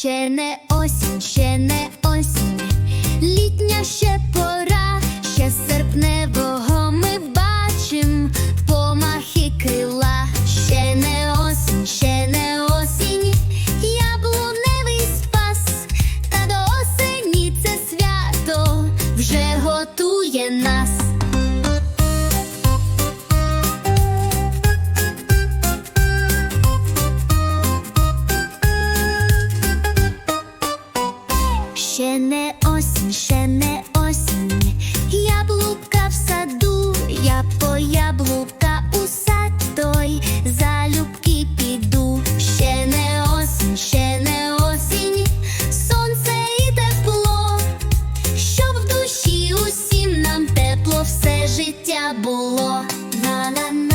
ще не осінь, ще не осінь, літня ще пора, ще серпневого ми бачим. Помахи крила, ще не осінь, ще не осінь, яблуневий спас, та до осені це свято вже готує нас. яблука у сад той залюбки піду, ще не осінь, ще не осінь, сонце і тепло, щоб в душі усім нам тепло все життя було. на на.